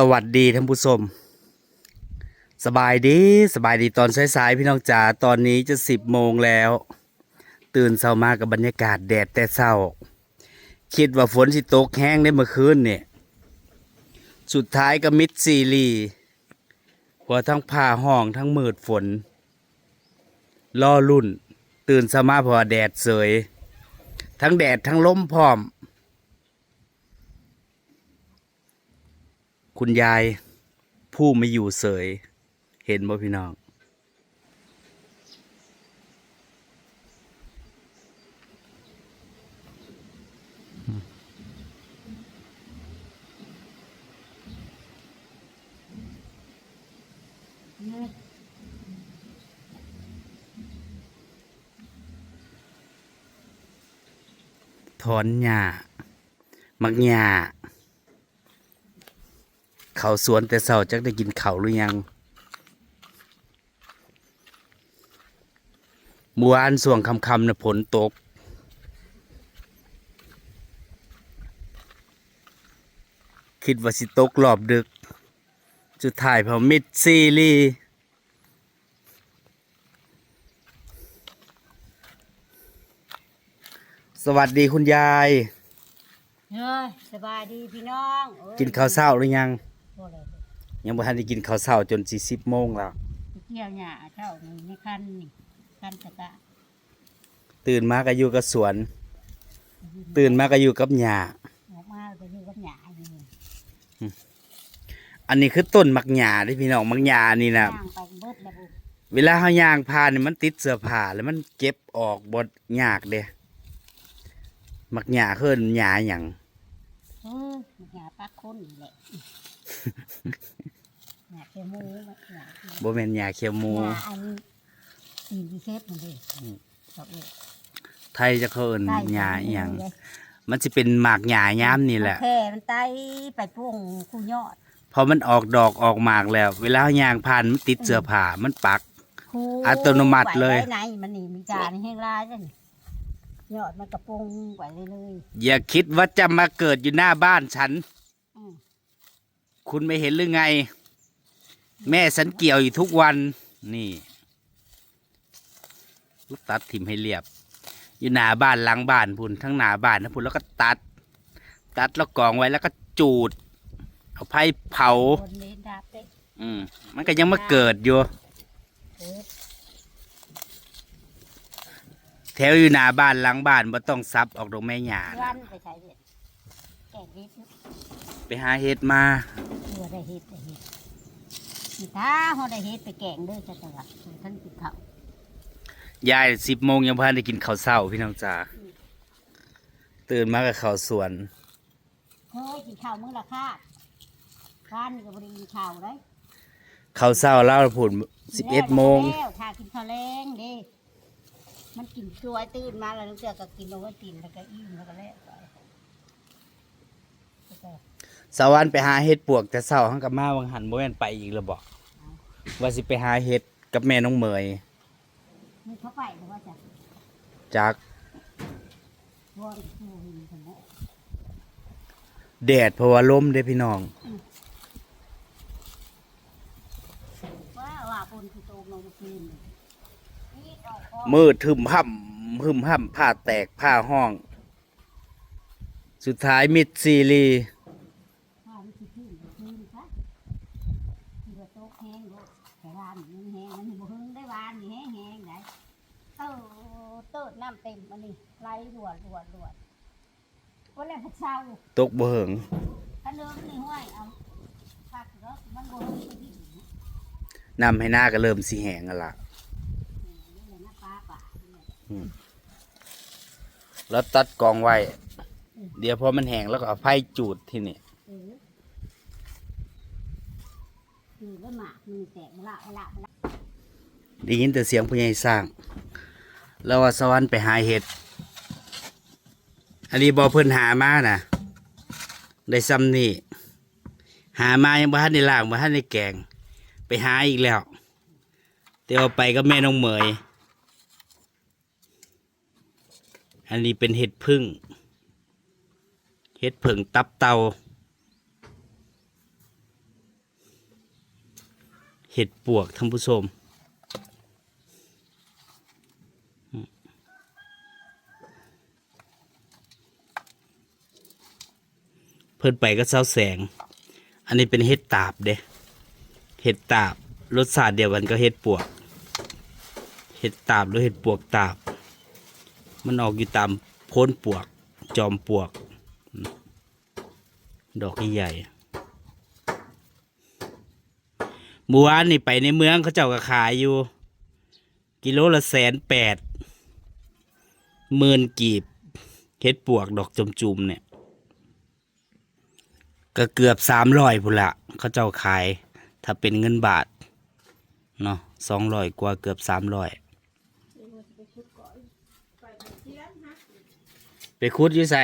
สวัสดีท่านผู้ชม สบายดีสบายดีตอนสายๆพี่น้องจ๋าตอนนี้จะสิบโมงแล้ว ตื่นเช้ามากับบรรยากาศแดดแต่เช้า คิดว่าฝนสิตกแห้งได้เมื่อคืนเนี่ย สุดท้ายก็มิดซีรีหัวทั้งผ้าห้องทั้งมืดฝนล่อรุ่น ตื่นเช้ามาเพราะแดดเสย ทั้งแดดทั้งลมพร้อม คุณยายผู้ไม่อยู่เสย เห็นบ่พี่น้อง ถอนหญ้ามักหญ้า เขาสวนแต่เช้าจักได้กินเขาวหรือยังเมื่อวานส่วงคำคำๆนะฝนตก คิดว่าสิตกรอบดึกสุดท้ายพอมิดซีรีส์สวัสดีคุณยาย เฮ้ยสบายดีพี่น้องโอ้ยกินข้าวเช้าหรือยัง บ่เลยยังบ่ทันได้กินข้าวเช้าจนสี่สิบโมงแล้วไปเกี่ยวหญ้าเจ้านี่ในคันนี่คันตะกะตื่นมาก็อยู่กับสวน ตื่นมาก็อยู่กับหญ้าออกมาก็อยู่กับหญ้าอยู่นี่อันนี้คือต้นมักหญ้าที่พี่น้องมักหญ้านี่นะย่างไปเบิดแล้วบุเวลาเฮาย่างผ่านนี่มันติดเสื้อผ้าแล้วมันเก็บออกบ่ยากเด้มักหญ้าคือหญ้าหยังเออหญ้าปักคนนี่แหละ หญ้าเขี้ยวหมูหญ้าหญ้าบ่แม่นหญ้าเขียวหมูอันสี่ที่เซฟมันดิเขาเอ้ยไทยจะเขาเอิ้นใต้หญ้าอิหยังเลยมันสิเป็นหมากหญ้ายามนี่แหละแค่มันไตไปพุ่งคู่ยอดพอมันออกดอกออกหมากแล้ว เวลาเฮาย่างผ่านมันติดเสื้อผ้ามันปักคู่อัตโนมัติเลยไว้ไหนมันนี่มีจานให้ลายจังยอดมันกระปงไว้เลยเลยอย่าคิดว่าจะมาเกิดอยู่หน้าบ้านฉันอืม คุณไม่เห็นหรือไง แม่ฉันเกี่ยวอยู่ทุกวันนี่ตัดถิ่มให้เรียบ อยู่หน้าบ้านหลังบ้านพุ่นทั้งหน้าบ้านนะพุ่นแล้วก็ตัด ตัดแล้วกองไว้แล้วก็จูด เอาไผ่เผา คนเล่นดาบเต้อืมมันก็ยังมาเกิดอยู่ เกิดแถวอยู่หน้าบ้านหลังบ้านบ่ต้องซับออกดอกแม่หญ้ารันะนไปใช้เด็ดแก่เฮ็ดไปหาเห็ดมาเพื่อได้เฮ็ดได้เฮ็ดนี่ถ้าเฮาได้เฮ็ดไปแกงเด้อจะตะวัดท่านกินข้าวยายสิบโมงยังพานได้กินข้าวเช้าพี่น้องจ๋าตื่นมากับข้าวสวนเฮ้ยกินข้าวมื้อละคาบร้านนี่ก็บ่ได้กินข้าวเลยข้าวเช้าเล่าผุนสิบเอ็ดโมงแล้วถ้ากินข้าวแรงเด้มันกินช่วยตื่นมาแล้วเจ้าก็กินลงก็กินแล้วก็อิ่มแล้วก็แล้วไปแล้วก็ สาวรรค์ไปหาเห็ดปวกแต่เช้าหังกับมาวังหันบ่แม่นไปอีกแล้วบอกว่าสิไปหาเห็ดกับแม่น้องเหมยมีเข้าไปหรือว่าจะจากวอนผู้หินสมองแดดเพราะว่าลมเด้พี่น้องว่าว่าบนคือโตลงมาคืนนี่ออกออกมืดทึมห่ำหึมห่ำผ้าแตกผ้าห้อง สุดท้ายมิดซีรีส์ ข้าวมันสิขึ้นก็คืนซะที่ว่าโต๊ะแห้งโลดแต่วานนี่มันแห้งมันบ่หึงได้วานนี่แห้งแห้งไหนเติร์ เติร์น้ำเต็มอันนี้ไหลรวดรวดรวดวันแรกพวกเช้าตกบ่เหิงถ้าเดินนี่ห้วยเอาพักแล้วมันบ่หึงไปที่อื่นนะนำให้หน้าก็เริ่มสีแหงกันละนี่แหละนะป้าป่าเนี่ยแล้วตัดกองไว้ เดี๋ยวพอมันแห้งแล้วก็เอาไฟจูดที่นี่เออคือว่าหมากมือแตกละละละได้ยินแต่เสียงผู้ใหญ่สร้าง แล้วว่าสวรรค์ไปหาเห็ด อันนี้บอเพิ่นหามานะได้ซ้ำนี่ หามายังบ่ทันได้ล่างบ่ทันได้แกง ไปหาอีกแล้วแต่ว่าไปก็แม่น้องเหมย อันนี้เป็นเห็ดพึ่ง เห็ดผึ่งตับเตา เห็ดปวกท่านผู้ชมอืมเพิ่นไปก็เศร้าแสง อันนี้เป็นเห็ดตาบเด้เห็ดตาบรสชาติเดียวกันก็เห็ดปวก เห็ดตาบหรือเห็ดปวกตาบ มันออกอยู่ตามโพ้นปวก จอมปวก ดอกใหญ่ๆเมื่อวานนี่ไปในเมืองเขาเจ้าก็ขายอยู่ กิโลละแสนแปดหมื่นกีบเห็ดปวกดอกจุมๆเนี่ย ก็เกือบสามร้อยพุ่นละเขาเจ้าขาย ถ้าเป็นเงินบาทเนาะสองร้อยกว่าเกือบสามร้อยไปคุดอยู่ใส่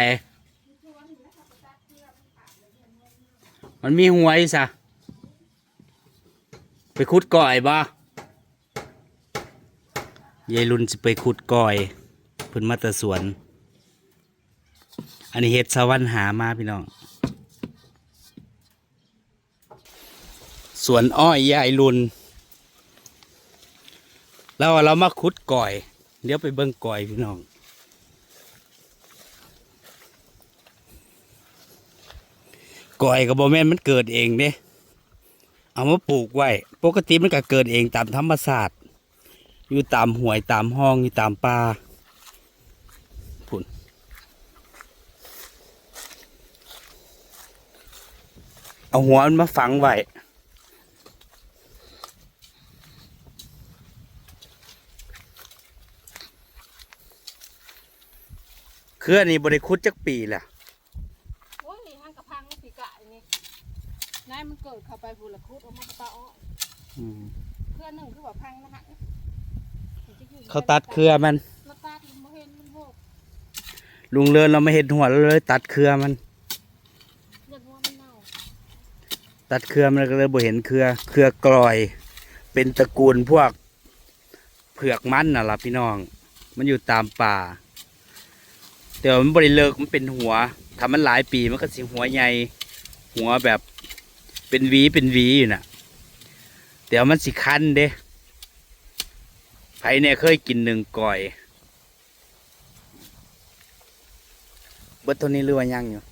มันมีหัวอยู่ซะไปคุดก่อยบ่ยายรุนจะไปคุดก่อยเพิ่นมาแตะสวน อันนี้เฮ็ดสวรรค์หามาพี่น้อง สวนอ้อยยายรุนแล้วเรามาขุดก่อยเดี๋ยวไปเบิ่งก่อยพี่น้องก่อยกับโบแมนมันเกิดเองเด้เอามาปลูกไว้ ปกติมันก็เกิดเองตามธรรมศาสตร์อยู่ตามห้วยตามห้องอยู่ตามป่าพุ่นเอาหัวมันมาฝังไว้ เครือนี่บริคุดจักปีแหละโอ้ยห้างกระพังปีกะนี่นายมันเกิดเข้าไปบุรคุดออกมากระตาอ้อเพื่อนหนึ่งคือว่าพังนะฮะเขาตัดเครือมัน มาตัดมันบ่เห็นมันโบกลุงเลินเราไม่เห็นหัวเราเลย ตัดเครือมัน เลือดว่ามันเน่าตัดเครือมันก็เลยบ่เห็นเครือ เครือกลอย เป็นตระกูลพวก เผือกมันน่ะล่ะพี่น้อง มันอยู่ตามป่า แต่ว่ามันบริเลิกมันเป็นหัวถ้ามันหลายปีมันก็สิหัวใหญ่หัวแบบเป็นวีเป็นวีอยู่น่ะแต่ว่ามันสิคันเด้ไผเนี่ยเคยกินหนึ่งก่อยเบิดเท่านี้หรือว่ายังอยู่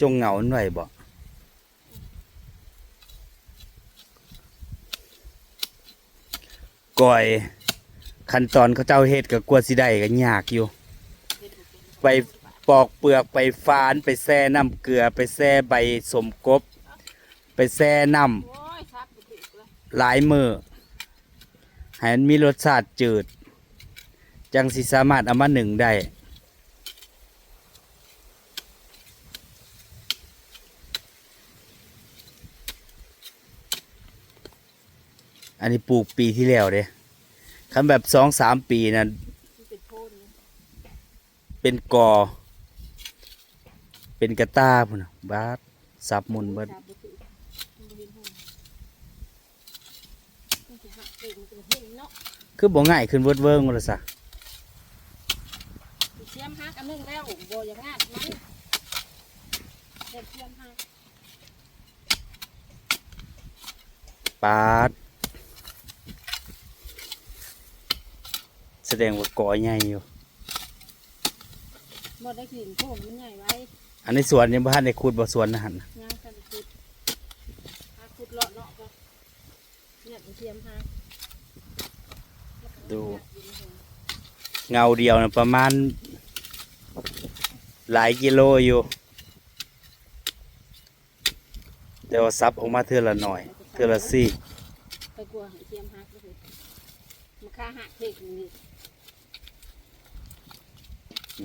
จงเหงาหน่อยบ่ก่ ก่อยขั้นตอนเขาเจ้าเฮ็ดกับกลัวสิได้ก็ยากอยู่ ไปปอกเปลือกไปฟานไปแซ่น้ำเกลือไปแซ่ใบสมกบ ไปแซ่น้ำหลายมือให้มันมีรสชาติจืด จังสิสามารถเอามาหนึ่งได้ อันนี้ปลูกปีที่แล้วเด้คันแบบสองสามปีนะมันเป็นโพนเลยเป็นกอ เป็นกระต้าพุ่นน่ะบาดสับหมุนเบิดทับบุตรมันบ่เห็นหุ่นมันสิหักเองมันจะเห็นเนาะคือบ่ง่ายขึ้นเวิร์ดเวิร์งหมดเลยซะเทียมหักอันหนึงแล้วบ่อย่างงั้นมันเด็ดเทียมหักปาด แสดงว่ากอใหญ่อยู่บ่ได้กลิ่นโพนมันใหญ่ไว้อันนี้สวนยังบ่ทันได้ขุดบ่สวนนะหั่นน่ะย่างกันคุดหาคุดเลาะเนาะก็เนี่ยเป็นเทียมหักดู เงาเดียวนะประมาณ หลายกิโลอยู่ แต่ว่าซับออกมาเทื่อละหน่อย เทื่อละซี่ ไปกลัวให้เทียมหักเลยมันค่าหักเด็กนี่ ก้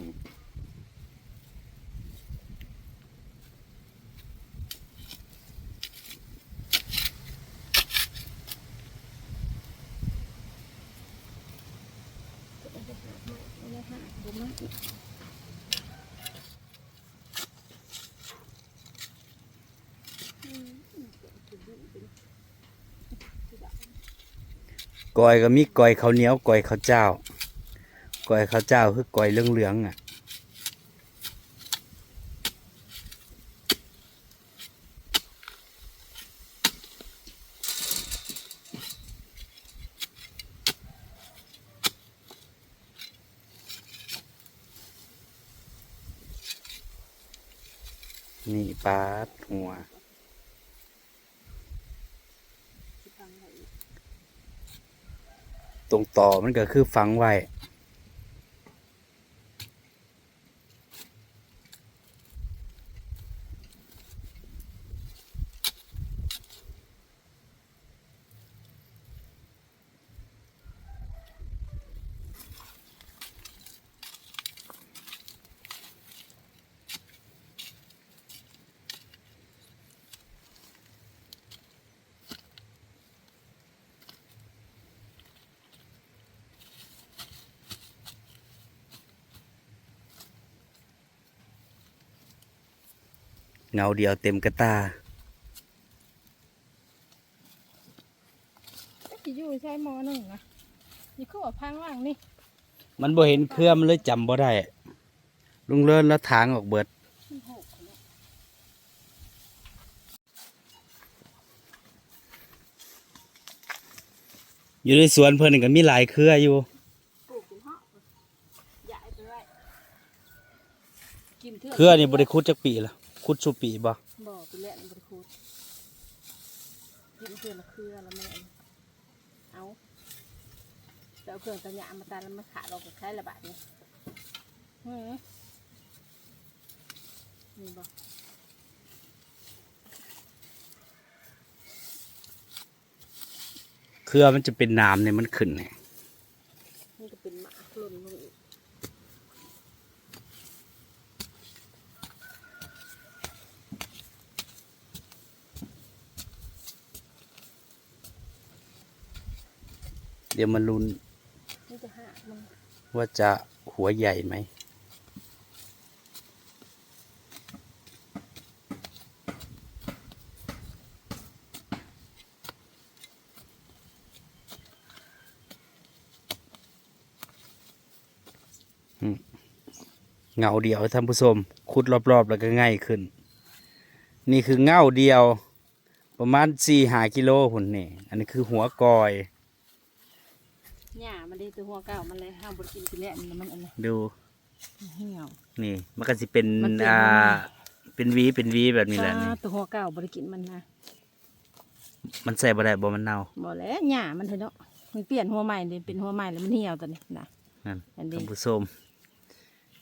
อยก็มีก้อยข้าวเหนียวก้อยข้าวเจ้า อยข้าวเจ้าคือก้อยเหลืองเหลือะนี่ปาดหัว ตรงต่อมันก็คือฝังไว้ เงาเดียวเต็มกระตาก็สิอยู่ใช้หมอหนึ่งนะนี่คือว่าพังว่างนี่ มันบ่เห็นเครือมันเลยจำบ่ได้ ลุงเลินแล้วทางออกเบิดมันหกแล้วอยู่ในสวนเพิ่นนก็มีหลายเครืออยู่ปลูกกินเหาะย้ายไปไว้กินเถอะเครือนี่บ่ได้คุดจักปีละ คุดสุปีบ่บ่ไปแล่นบริคูดกินเพื่อนละเครือแล้วแม่นเอาจะเอาเครื่องตัดหญ้ามาตัดแล้วมาขาดออกจากใช้ระบาดนี่เฮ้ยนี่บ่เครือมันจะเป็นน้ำเนี่ยมันขึ้นเนี่ย นี่ก็เป็นหมากหล่นลงอีก เดี๋ยวมันลุ้นว่าจะหัวใหญ่ไหม เงาเดียวท่านผู้ชมขุดรอบๆ แล้วก็ง่ายขึ้น นี่คือเงาเดียวประมาณสี่หากิโลหุ่นนี่ อันนี้คือหัวกอย ได้ตัวหัวเก่ามันเลยห้ามบริกินกินแล้วมันอันนี้ดู เหี่ยวนี่มันก็สิเป็นอ่าเป็นหวีเป็นหวีแบบนี้แหละนี่ตัวหัวเก่าบริกินมันนะมันใส่บ่ได้บ่มันเน่าบ่แล้วหญ้ามันเถอะเนาะมันเปลี่ยนหัวใหม่เลยเป็นหัวใหม่แล้วมันเหี่ยวตอนนี้นะนั่นท่านผู้ชม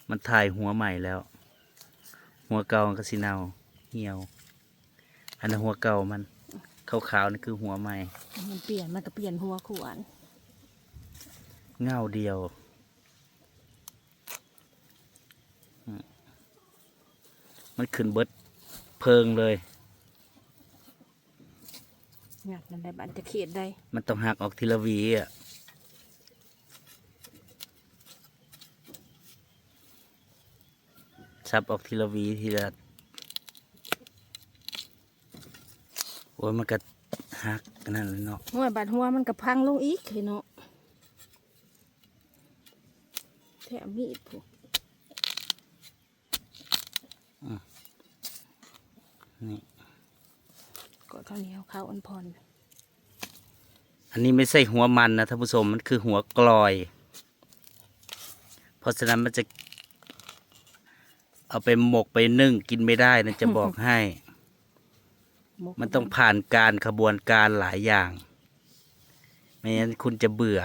มันถ่ายหัวใหม่แล้ว หัวเก่ามันก็สิเน่าเหี่ยว อันนั้นหัวเก่ามันขาวๆนี่คือหัวใหม่ มันเปลี่ยนมันก็เปลี่ยนหัวขวาน เงาเดียวอืมมันขึ้นเบิดเพิงเลยงัดนั่นได้บันจะเขตได้ มันต้องหักออกทีละหวีอะซับออกทีละหวีทีละโอ้ยมันก็หักกันนั่นเลยเนาะหัวบาดหัวมันก็พังลงอีกเลยเนาะแถ มมีดผูกนี่ก็เท่านี้เอาข้าวอันพรอันนี้ไม่ใช่หัวมันนะท่านผู้ชมมันคือหัวกลอย เพราะฉะนั้นมันจะเอาไปหมกไปนึ่งกินไม่ได้นะจะบอกให้หกมันต้องผ่านการขบวนการหลายอย่าง ไม่งั้นคุณจะเบื่อ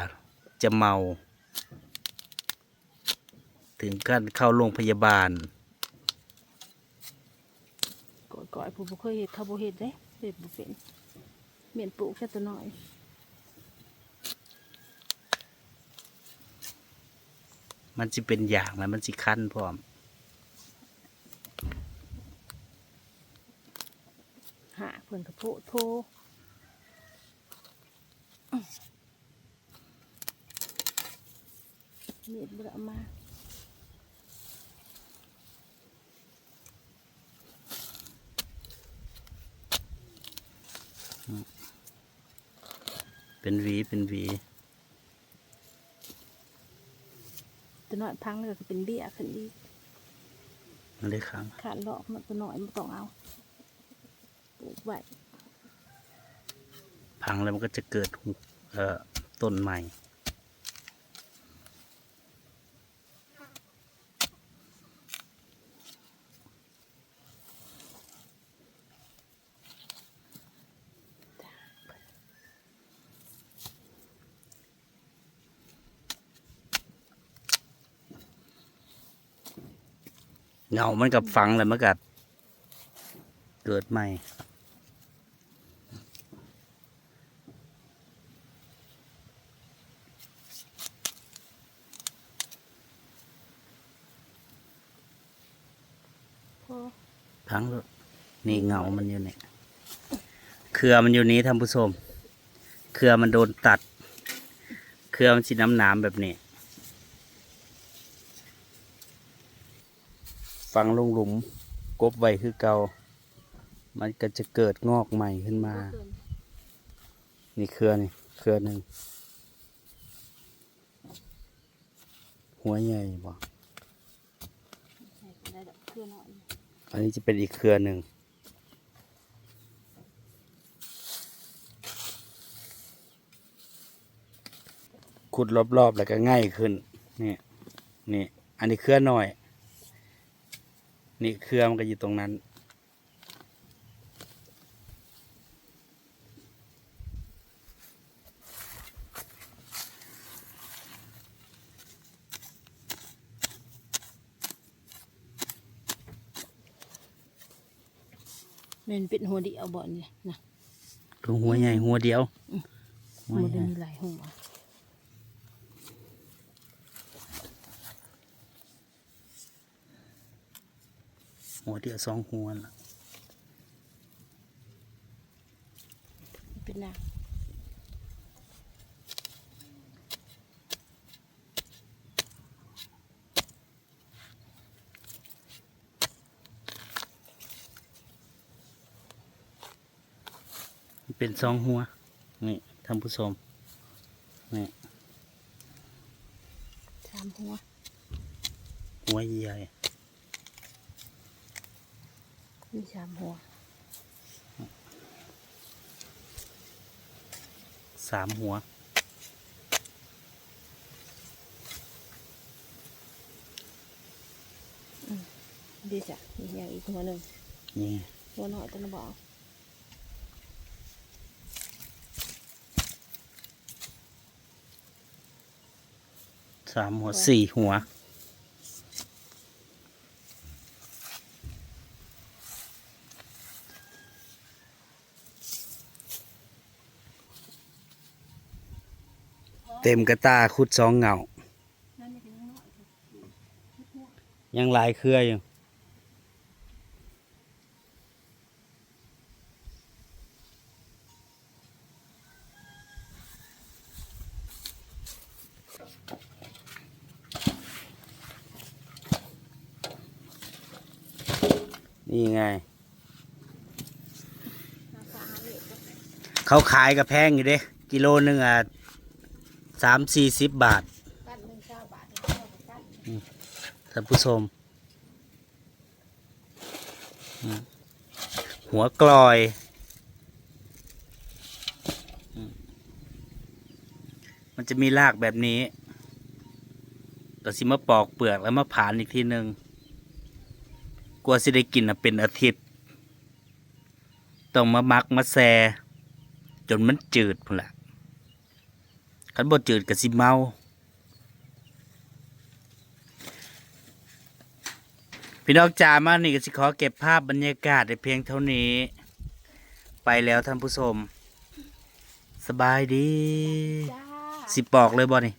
จะเมา ถึงขั้นเข้าโรงพยาบาลก่อนก่อยผู้บ่เคยเห็ดเขาบ่เห็ดเด้เห็ดบ่เป็นเมียนปลูกแค่ตัวน้อยมันจะเป็นอย่างแล้วมันสิคั้นพร้อม หาเพิ่นกระโพดโพเมียนบ่ได้เอามา เป็นหวีเป็นหวีตัวน้อยพังแล้วก็เป็นเบี้ยขึ้นอีกมันได้ครั้งขาดหลอกมันตัวน้อยมันต้องเอาปลูกไว้พังแล้วมันก็จะเกิดหุเอ่อต้นใหม่ เงามันกับฝังแล้วมันกับเกิดใหม่พอพังแล้วนี่เงามันอยู่เนี่ยเครือมันอยู่นี้ท่านผู้ชม เครือมันโดนตัด เครือมันสีน้ำหนามแบบนี้ ฟังลงหลุมกบไว้คือเกามันก็จะเกิดงอกใหม่ขึ้นมา นี่เครือนี่เครือหนึ่งหัวใหญ่บ่ใส่ได้ดอกเครือน้อยอันนี้จะเป็นอีกเครือหนึ่งขุดรอบๆแล้วก็ง่ายขึ้นนี่นี่อันนี้เครือหน่อย นี่เครือมันก็อยู่ตรงนั้นมันเป็นหัวเดียวบ่เนี่ยนะ คือหัวใหญ่หัวเดียวหัวมันใหญ่มีหลายหัว หัวเดียวสองหัวล่ะเป็นนางเป็นสองหัว นี่ท่านผู้ชมนี่สามหัว หัวใหญ่ มีสามหัว สามหัว ดีจ้ะมีอย่างอีกหัวหนึ่งนี่หัวน้อยตัวนะบอกสามหัวสี่หัว เต็มกระตาคุดสองเงายังหลายเครืออยู่นี่ไงเล็กเขาขายกับแพงอยู่เด้ กิโลหนึ่งอะ สามสี่สิบบาทท่านผู้ชม หัวกลอย มันจะมีรากแบบนี้เราสิมาปอกเปลือกแล้วมาผ่านอีกทีหนึ่งกลัวสิได้กินน่ะเป็นอาทิตย์ ต้องมามักมาแซจนมันจืดพุ่นละ คันบ่จืดก็สิเมาพี่น้องจ๋ามานี่ก็สิขอเก็บภาพบรรยากาศในเพียงเท่านี้ ไปแล้วท่านผู้ชม สบายดีจ้าสิปอกเลยบ่นี่